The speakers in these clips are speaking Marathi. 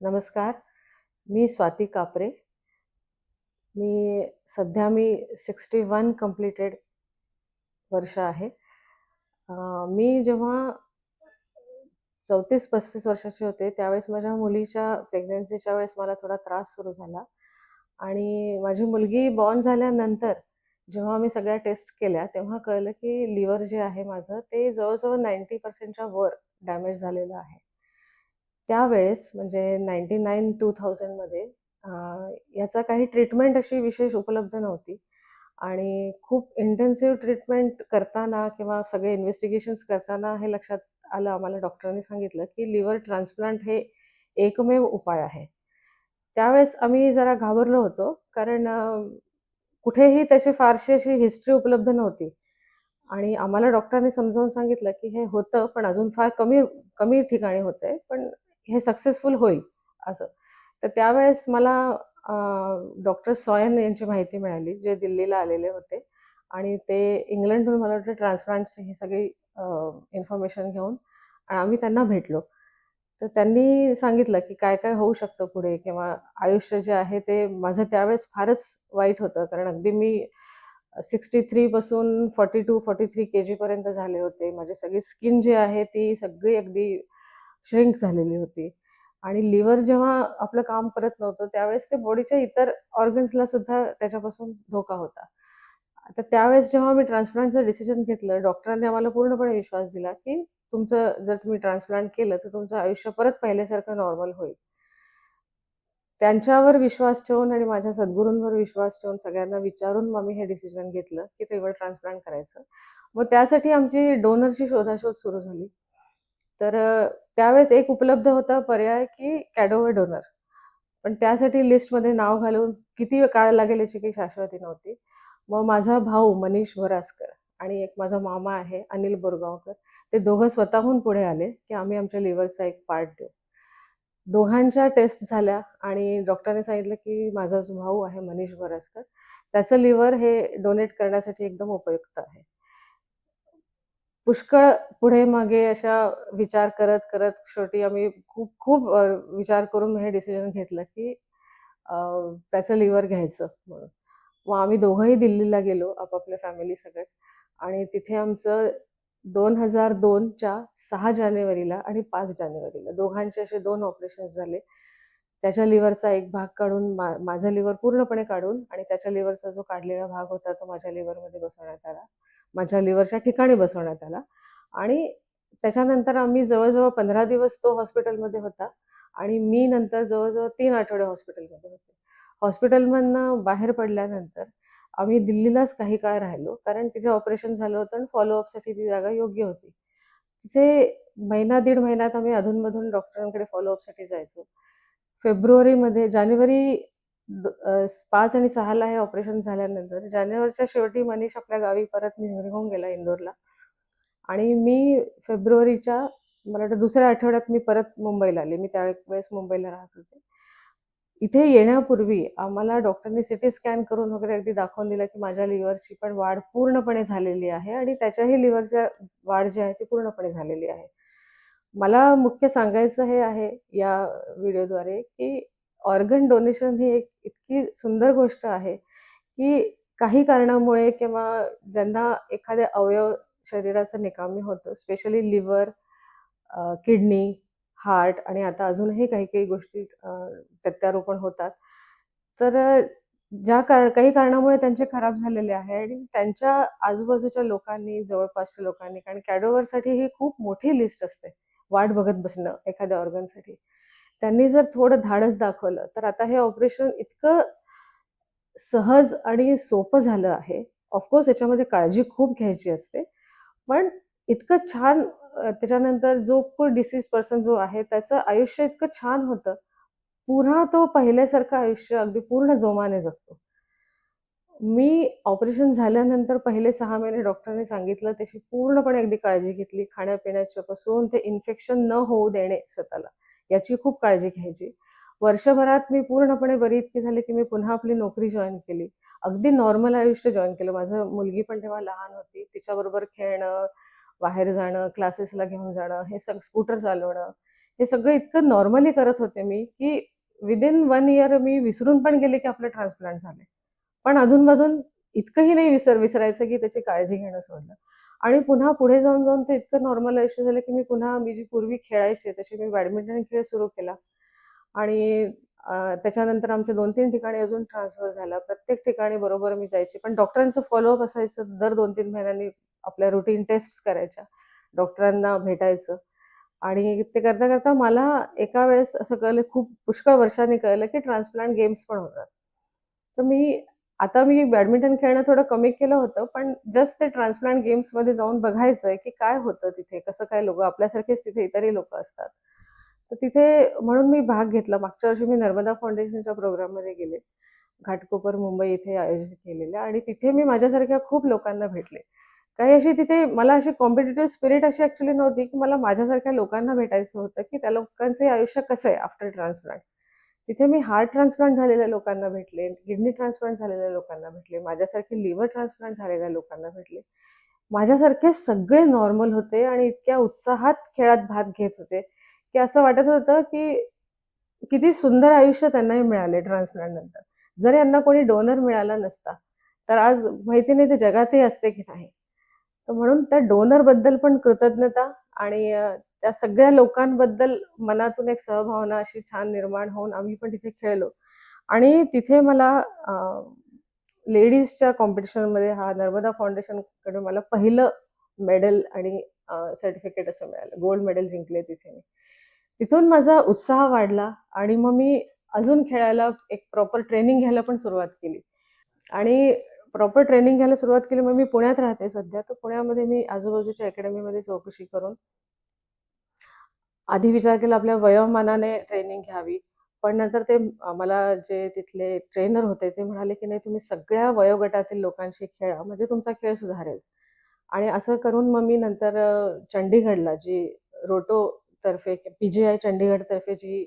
नमस्कार. मी स्वाती कापरे. मी सध्या मी 61 कंप्लीटेड वर्ष आहे. मी जेव्हा 34-35 वर्षाचे होते, त्यावेळेस माझ्या मुलीच्या प्रेग्नन्सीच्या वेळेस मला थोडा त्रास सुरू झाला आणि माझी मुलगी बॉर्न झाल्यानंतर जेव्हा मी सगळ्या टेस्ट केल्या, तेव्हा कळलं की लिव्हर जे आहे माझं, ते जवळजवळ नाईंटी पर्सेंटच्या वर डॅमेज झालेलं आहे. त्यावेळेस म्हणजे नाईन्टी नाईन टू थाउजंडमध्ये याचा काही ट्रीटमेंट अशी विशेष उपलब्ध नव्हती आणि खूप इंटेन्सिव्ह ट्रीटमेंट करताना किंवा सगळे इन्व्हेस्टिगेशन्स करताना हे लक्षात आलं आम्हाला डॉक्टरांनी सांगितलं की लिव्हर ट्रान्सप्लांट हे एकमेव उपाय आहे. त्यावेळेस आम्ही जरा घाबरलो होतो कारण कुठेही त्याची फारशी अशी हिस्ट्री उपलब्ध नव्हती आणि आम्हाला डॉक्टरांनी समजावून सांगितलं की हे होतं, पण अजून फार कमी कमी ठिकाणी होतंय, पण हे सक्सेसफुल होईल असं. तर त्यावेळेस मला डॉक्टर सॉयन यांची माहिती मिळाली, जे दिल्लीला आलेले होते आणि ते इंग्लंडहून मला वाटतं ट्रान्सप्लांटची ही सगळी इन्फॉर्मेशन घेऊन आणि आम्ही त्यांना भेटलो. तर त्यांनी सांगितलं की काय-काय होऊ शकतं पुढे किंवा आयुष्य जे आहे ते माझं त्यावेळेस फारच वाईट होतं. कारण अगदी मी sixty थ्रीपासून forty two forty three K जीपर्यंत झाले होते. माझी सगळी स्किन जी आहे ती सगळी अगदी श्रिंक झालेली होती आणि लिव्हर जेव्हा आपलं काम करत नव्हतं, त्यावेळेस ते बॉडीच्या इतर ऑर्गन्सला सुद्धा त्याच्यापासून धोका होता. तर त्यावेळेस जेव्हा मी ट्रान्सप्लांटचं डिसिजन घेतलं, डॉक्टरांनी आम्हाला पूर्णपणे विश्वास दिला की तुमचं जर तुम्ही ट्रान्सप्लांट केलं, तर तुमचं आयुष्य परत पहिल्यासारखं नॉर्मल होईल. त्यांच्यावर विश्वास ठेवून आणि माझ्या सद्गुरूंवर विश्वास ठेवून सगळ्यांना विचारून मग मी हे डिसिजन घेतलं की लिव्हर ट्रान्सप्लांट करायचं. मग त्यासाठी आमची डोनरची शोधाशोध सुरू झाली. तर त्यावेळेस एक उपलब्ध होता पर्याय की कॅडोवर डोनर. पण त्यासाठी लिस्टमध्ये नाव घालून किती काळ लागेल याची काही शाश्वती नव्हती. मग माझा भाऊ मनीष भोरासकर आणि एक माझा मामा आहे अनिल बोरगावकर, ते दोघं स्वतःहून पुढे आले की आम्ही आमच्या लिव्हरचा एक पार्ट देऊ. दोघांच्या टेस्ट झाल्या आणि डॉक्टरांनी सांगितलं की माझा जो भाऊ आहे मनीष भोरासकर त्याचं लिव्हर हे डोनेट करण्यासाठी एकदम उपयुक्त आहे. पुष्कळ पुढे-मागे अशा विचार करत-करत शेवटी आम्ही खूप-खूप विचार करून हे डिसिजन घेतलं की त्याचं लिव्हर घ्यायचं म्हणून. मग आम्ही दोघंही दिल्लीला गेलो आपापल्या फॅमिली सगळ्यात आणि तिथे आमचं दोन हजार दोनच्या सहा जानेवारीला आणि पाच जानेवारीला दोघांचे असे दोन ऑपरेशन्स झाले. त्याच्या लिव्हरचा एक भाग काढून मा माझं लिव्हर पूर्णपणे काढून आणि त्याच्या लिव्हरचा जो काढलेला भाग होता तो माझ्या लिव्हरमध्ये बसवण्यात आला. माझ्या लिव्हरच्या ठिकाणी बसवण्यात आला आणि त्याच्यानंतर आम्ही जवळजवळ पंधरा दिवस तो हॉस्पिटलमध्ये होता आणि मी नंतर जवळजवळ तीन आठवडे हॉस्पिटलमध्ये होते. हॉस्पिटलमधनं बाहेर पडल्यानंतर आम्ही दिल्लीलाच काही काळ राहिलो, कारण तिथे ऑपरेशन झालं होतं आणि फॉलोअपसाठी ती जागा योग्य होती. तिथे महिना दीड महिन्यात आम्ही अधूनमधून डॉक्टरांकडे फॉलोअपसाठी जायचो. फेब्रुवारीमध्ये जानेवारी द अ, 5 आणि सहाला हे ऑपरेशन झाल्यानंतर जानेवारीच्या शेवटी मनीष आपल्या गावी परत निघून गेला इंदोरला आणि मी फेब्रुवारीच्या मला वाटतं दुसऱ्या आठवड्यात मी परत मुंबईला आले. मी त्यावेळेस मुंबईला राहत होते. इथे येण्यापूर्वी आम्हाला डॉक्टरनी सिटी स्कॅन करून वगैरे अगदी दाखवून दिलं की माझ्या लिव्हरची पण वाढ पूर्णपणे झालेली आहे आणि त्याच्याही लिव्हरच्या वाढ जी आहे ती पूर्णपणे झालेली आहे. मला मुख्य सांगायचं हे आहे या व्हिडिओद्वारे की ऑर्गन डोनेशन ही एक इतकी सुंदर गोष्ट आहे की काही कारणामुळे किंवा ज्यांना एखाद्या अवयव शरीराचा निकामी होतो, स्पेशली लिव्हर, किडनी, हार्ट आणि आता अजूनही काही-काही गोष्टी प्रत्यारोपण होतात. तर ज्या कार काही कारणामुळे त्यांचे खराब झालेले आहे आणि त्यांच्या आजूबाजूच्या लोकांनी, जवळपासच्या लोकांनी कारण कॅडोवरसाठी ही खूप मोठी लिस्ट असते, वाट बघत बसणं एखाद्या ऑर्गनसाठी. त्यांनी जर थोडं धाडस दाखवलं, तर आता हे ऑपरेशन इतकं सहज आणि सोपं झालं आहे. ऑफकोर्स याच्यामध्ये काळजी खूप घ्यायची असते. पण इतकं छान त्याच्यानंतर जो कोण डिसीज पर्सन जो आहे त्याचं आयुष्य इतकं छान होतं. पुन्हा तो पहिल्यासारखं आयुष्य अगदी पूर्ण जोमाने जगतो. मी ऑपरेशन झाल्यानंतर पहिले सहा महिने डॉक्टरने सांगितलं त्याची पूर्णपणे अगदी काळजी घेतली. खाण्यापिण्याच्या पासून ते इन्फेक्शन न होऊ देणे स्वतःला, याची खूप काळजी घ्यायची. वर्षभरात मी पूर्णपणे बरी इतकी झाली की मी पुन्हा आपली नोकरी जॉईन केली. अगदी नॉर्मल आयुष्य जॉईन केलं. माझं मुलगी पण तेव्हा लहान होती. तिच्याबरोबर खेळणं, बाहेर जाणं, क्लासेसला घेऊन जाणं, हे सग स्कूटर चालवणं, हे सगळं इतकं नॉर्मली करत होते मी की विदिन वन इयर मी विसरून पण गेले की आपलं ट्रान्सप्लांट झालंय पण अधूनमधून इतकंही नाही विसर विसरायचं की त्याची काळजी घेणं सोडलं आणि पुन्हा पुढे जाऊन जाऊन ते इतकं नॉर्मल झालं की मी पुन्हा मी जी पूर्वी खेळायचे तसे मी बॅडमिंटन खेळ सुरू केला. आणि त्याच्यानंतर आमच्या दोन तीन ठिकाणी अजून ट्रान्सफर झाला. प्रत्येक ठिकाणी बरोबर मी जायचे. पण डॉक्टरांचं फॉलोअप असायचं दर दोन तीन महिन्यांनी आपल्या रुटीन टेस्ट करायच्या. डॉक्टरांना भेटायचं. आणि ते करता करता मला एका वेळेस असं कळलं खूप पुष्कळ वर्षांनी कळलं की ट्रान्सप्लांट गेम्स पण होतात. तर मी आता मी बॅडमिंटन खेळणं थोडं कमी केलं होतं पण जस्ट ते ट्रान्सप्लांट गेम्समध्ये जाऊन बघायचंय की काय होतं तिथे कसं काय लोक आपल्यासारखेच तिथे इतरही लोक असतात. तर तिथे म्हणून मी भाग घेतला. मागच्या वर्षी मी नर्मदा फाउंडेशनच्या प्रोग्राममध्ये गेले. घाटकोपर मुंबई इथे आयोजित केलेल्या आणि तिथे मी माझ्यासारख्या खूप लोकांना भेटले. काही अशी तिथे मला अशी कॉम्पिटेटिव्ह स्पिरिट अशी ऍक्च्युली नव्हती की मला माझ्यासारख्या लोकांना भेटायचं होतं की त्या लोकांचं आयुष्य कसं आहे आफ्टर ट्रान्सप्लांट तिथे मी हार्ट ट्रान्सप्लांट झालेल्या लोकांना भेटले किडनी ट्रान्सप्लांट झालेल्या लोकांना भेटले माझ्यासारखे लिव्हर ट्रान्सप्लांट झालेल्या लोकांना भेटले. माझ्यासारखे सगळे नॉर्मल होते आणि इतक्या उत्साहात खेळात भाग घेत होते की असं वाटत होतं की किती सुंदर आयुष्य त्यांनाही मिळाले ट्रान्सप्लांट नंतर. जर यांना कोणी डोनर मिळाला नसता तर आज माहिती नाही ते जगातही असते की नाही. तर म्हणून त्या डोनरबद्दल पण कृतज्ञता आणि त्या सगळ्या लोकांबद्दल मनातून एक सहभावना अशी छान निर्माण होऊन आम्ही पण तिथे खेळलो. आणि तिथे मला लेडीजच्या कॉम्पिटिशनमध्ये हा नर्मदा फाउंडेशनकडे मला पहिलं मेडल आणि सर्टिफिकेट असं मिळालं. गोल्ड मेडल जिंकले तिथे मी. तिथून माझा उत्साह वाढला आणि मग मी अजून खेळायला एक प्रॉपर ट्रेनिंग घ्यायला पण सुरुवात केली. आणि प्रॉपर ट्रेनिंग घ्यायला सुरुवात केली मग मी पुण्यात राहते सध्या. तर पुण्यामध्ये मी आजूबाजूच्या अकॅडमीमध्ये चौकशी करून आधी विचार केला आपल्या वयोमानाने ट्रेनिंग घ्यावी. पण नंतर ते मला जे तिथले ट्रेनर होते ते म्हणाले की नाही तुम्ही सगळ्या वयोगटातील लोकांशी खेळा म्हणजे तुमचा खेळ सुधारेल. आणि असं करून मग मी नंतर चंडीगढला चंडीगडला जी रोटो तर्फे पी जी आय चंडीगडतर्फे जी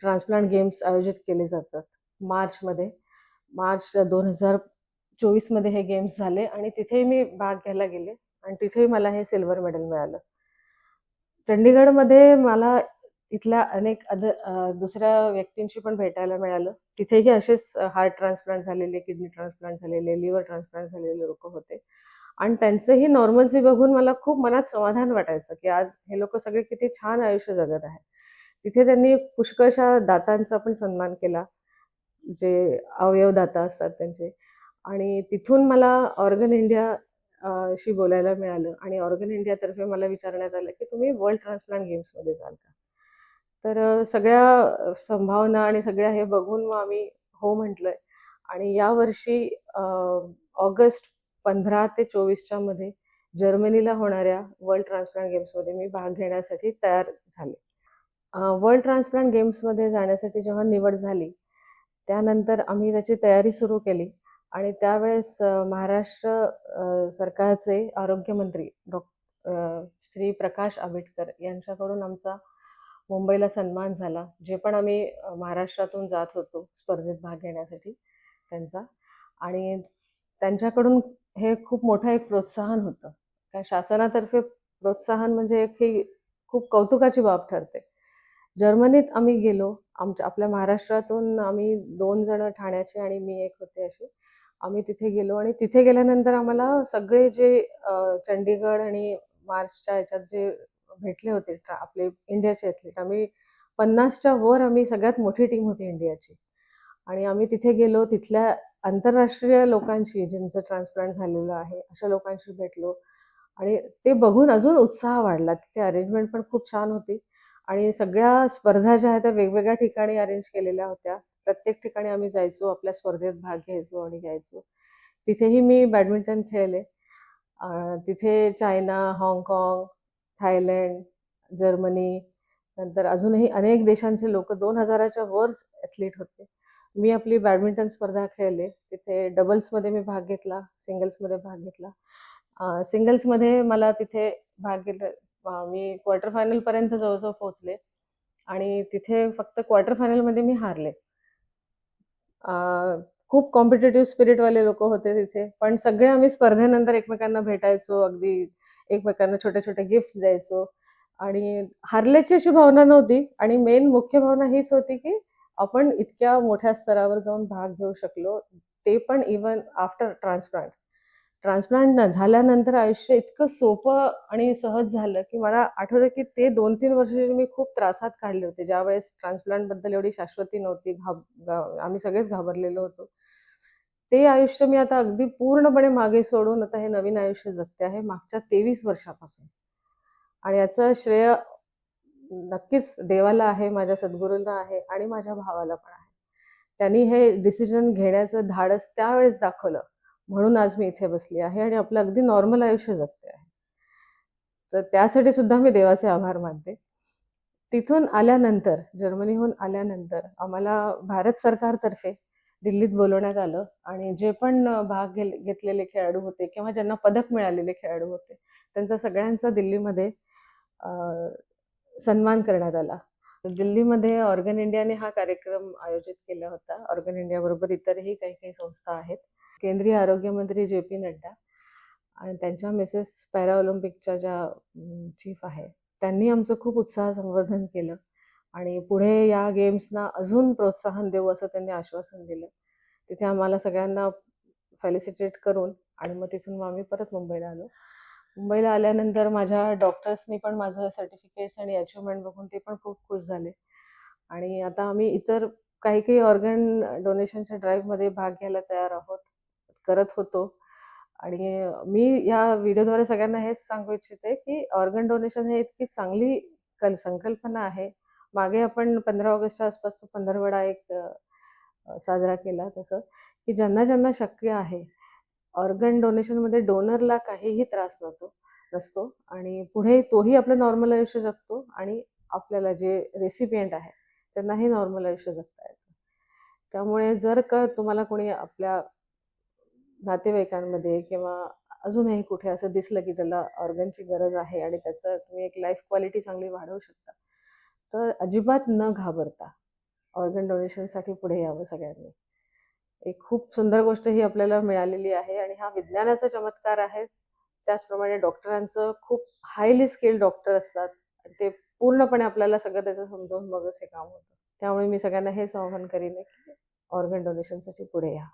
ट्रान्सप्लांट गेम्स आयोजित केले जातात मार्चमध्ये. मार्च दोन हजार चोवीसमध्ये हे गेम्स झाले आणि तिथेही मी भाग घ्यायला गेले आणि तिथेही मला हे सिल्वर मेडल मिळालं. चंडीगडमध्ये मला इथल्या अनेक अद दुसऱ्या व्यक्तींशी पण भेटायला मिळालं. तिथेही असेच हार्ट ट्रान्सप्लांट झालेले किडनी ट्रान्सप्लांट झालेले लिव्हर ट्रान्सप्लांट झालेले लोक होते. आणि त्यांचंही नॉर्मलसी बघून मला खूप मनात समाधान वाटायचं की आज हे लोक सगळे किती छान आयुष्य जगत आहेत. तिथे त्यांनी पुष्कळशा दातांचा पण सन्मान केला जे अवयवदाता असतात त्यांचे. आणि तिथून मला ऑर्गन इंडिया शी बोलायला मिळालं. आणि ऑर्गन इंडियातर्फे मला विचारण्यात आलं की तुम्ही वर्ल्ड ट्रान्सप्लांट गेम्समध्ये जाल का? तर सगळ्या संभावना आणि सगळ्या हे बघून मग आम्ही हो म्हटलंय. आणि यावर्षी ऑगस्ट पंधरा ते चोवीसच्या मध्ये जर्मनीला होणाऱ्या वर्ल्ड ट्रान्सप्लांट गेम्समध्ये मी भाग घेण्यासाठी तयार झाले. वर्ल्ड ट्रान्सप्लांट गेम्समध्ये जाण्यासाठी जेव्हा निवड झाली त्यानंतर आम्ही त्याची तयारी सुरू केली. आणि त्यावेळेस महाराष्ट्र सरकारचे आरोग्यमंत्री डॉ श्री प्रकाश आंबेडकर यांच्याकडून आमचा मुंबईला सन्मान झाला जे पण आम्ही महाराष्ट्रातून जात होतो स्पर्धेत भाग घेण्यासाठी त्यांचा. आणि त्यांच्याकडून हे खूप मोठं एक प्रोत्साहन होतं. काय शासनातर्फे प्रोत्साहन म्हणजे एक ही खूप कौतुकाची बाब ठरते. जर्मनीत आम्ही गेलो आमच्या आपल्या महाराष्ट्रातून आम्ही दोन जण ठाण्याचे आणि मी एक होते अशी. आम्ही तिथे गेलो आणि तिथे गेल्यानंतर आम्हाला सगळे जे चंडीगड आणि मार्चच्या याच्यात जे भेटले होते आपले इंडियाचे ॲथलीट आम्ही पन्नासच्या वर आम्ही सगळ्यात मोठी टीम होती इंडियाची. आणि आम्ही तिथे गेलो तिथल्या आंतरराष्ट्रीय लोकांशी ज्यांचं ट्रान्सप्लांट झालेलं आहे अशा लोकांशी भेटलो. आणि ते बघून अजून उत्साह वाढला तिथे अरेंजमेंट पण खूप छान होती. आणि सगळ्या स्पर्धा ज्या आहेत त्या वेगवेगळ्या ठिकाणी अरेंज केलेल्या होत्या. प्रत्येक ठिकाणी आम्ही जायचो आपल्या स्पर्धेत भाग घ्यायचो आणि घ्यायचो. तिथेही मी बॅडमिंटन खेळले. तिथे चायना हाँगकाँग थायलंड जर्मनी नंतर अजूनही अनेक देशांचे लोक दोन हजाराच्या वर ॲथलीट होते. मी आपली बॅडमिंटन स्पर्धा खेळले. तिथे डबल्समध्ये मी भाग घेतला सिंगल्समध्ये भाग घेतला. सिंगल्समध्ये मला तिथे भाग घेतला. मी क्वार्टर फायनलपर्यंत जवळजवळ पोहोचले. आणि तिथे फक्त क्वार्टर फायनलमध्ये मी हारले. खूप कॉम्पिटेटिव्ह स्पिरिटवाले लोक होते तिथे. पण सगळे आम्ही स्पर्धेनंतर एकमेकांना भेटायचो अगदी एकमेकांना छोटे छोटे गिफ्ट द्यायचो. आणि हारल्याची अशी भावना नव्हती. आणि मेन मुख्य भावना हीच होती की आपण इतक्या मोठ्या स्तरावर जाऊन भाग घेऊ शकलो. ते पण इवन आफ्टर ट्रान्सप्लांट ट्रान्सप्लांट झाल्यानंतर आयुष्य इतकं सोपं आणि सहज झालं की मला आठवतं की ते दोन तीन वर्ष मी खूप त्रासात काढले होते. ज्यावेळेस ट्रान्सप्लांटबद्दल एवढी शाश्वती नव्हती घाब आम्ही सगळेच घाबरलेलो होतो. ते आयुष्य मी आता अगदी पूर्णपणे मागे सोडून आता हे नवीन आयुष्य जगते आहे मागच्या तेवीस वर्षापासून. आणि याचं श्रेय नक्कीच देवाला आहे माझ्या सद्गुरूंना आहे आणि माझ्या भावाला पण आहे. त्यांनी हे डिसिजन घेण्याचं धाडस त्यावेळेस दाखवलं. म्हणून आज मी इथे बसली आहे आणि आपलं अगदी नॉर्मल आयुष्य जगते आहे. तर त्यासाठी सुद्धा मी देवाचे आभार मानते. तिथून आल्यानंतर जर्मनीहून आल्यानंतर आम्हाला भारत सरकारतर्फे दिल्लीत बोलवण्यात आलं आणि जे पण भाग घे घेतलेले खेळाडू होते किंवा ज्यांना पदक मिळालेले खेळाडू होते त्यांचा सगळ्यांचा दिल्लीमध्ये सन्मान करण्यात आला. दिल्लीमध्ये ऑर्गन इंडियाने हा कार्यक्रम आयोजित केला होता. ऑर्गन इंडिया बरोबर इतरही काही काही संस्था आहेत. केंद्रीय आरोग्यमंत्री जे पी नड्डा आणि त्यांच्या मिसेस पॅरा ऑलिम्पिकच्या ज्या चीफ आहे त्यांनी आमचं खूप उत्साह संवर्धन केलं आणि पुढे या गेम्सना अजून प्रोत्साहन देऊ असं त्यांनी आश्वासन दिलं. तिथे आम्हाला सगळ्यांना फॅलिसिटेट करून आणि मग तिथून मग आम्ही परत मुंबईला आलो. मुंबईला आल्यानंतर माझ्या डॉक्टर्सनी पण माझं सर्टिफिकेट्स आणि अचिव्हमेंट बघून ते पण खूप खुश झाले. आणि आता आम्ही इतर काही काही ऑर्गन डोनेशनच्या ड्राईव्हमध्ये भाग घ्यायला तयार आहोत करत होतो. आणि मी या व्हिडिओद्वारे सगळ्यांना हेच सांगू इच्छिते की ऑर्गन डोनेशन हे इतकी चांगली कल संकल्पना आहे. मागे आपण पंधरा ऑगस्टच्या आसपास पंधरवडा एक साजरा केला तसं की ज्यांना ज्यांना शक्य आहे ऑर्गन डोनेशनमध्ये डोनरला काहीही त्रास नव्हतो नसतो. आणि पुढे तोही आपलं नॉर्मल आयुष्य जगतो आणि आपल्याला जे रेसिपियंट आहे त्यांनाही नॉर्मल आयुष्य जगता येतं. त्यामुळे जर का तुम्हाला कोणी आपल्या नातेवाईकांमध्ये किंवा अजूनही कुठे असं दिसलं की ज्याला ऑर्गनची गरज आहे आणि त्याचं तुम्ही एक लाईफ क्वालिटी चांगली वाढवू शकता तर अजिबात न घाबरता ऑर्गन डोनेशनसाठी पुढे यावं सगळ्यांनी. एक खूप सुंदर गोष्ट ही आपल्याला मिळालेली आहे आणि हा विज्ञानाचा चमत्कार आहे. त्याचप्रमाणे डॉक्टरांचं खूप हायली स्किल्ड डॉक्टर असतात आणि ते पूर्णपणे आपल्याला सगळं त्याचं समजावून मगच हे काम होतं. त्यामुळे मी सगळ्यांना हेच आवाहन करीन की ऑर्गन डोनेशनसाठी पुढे या.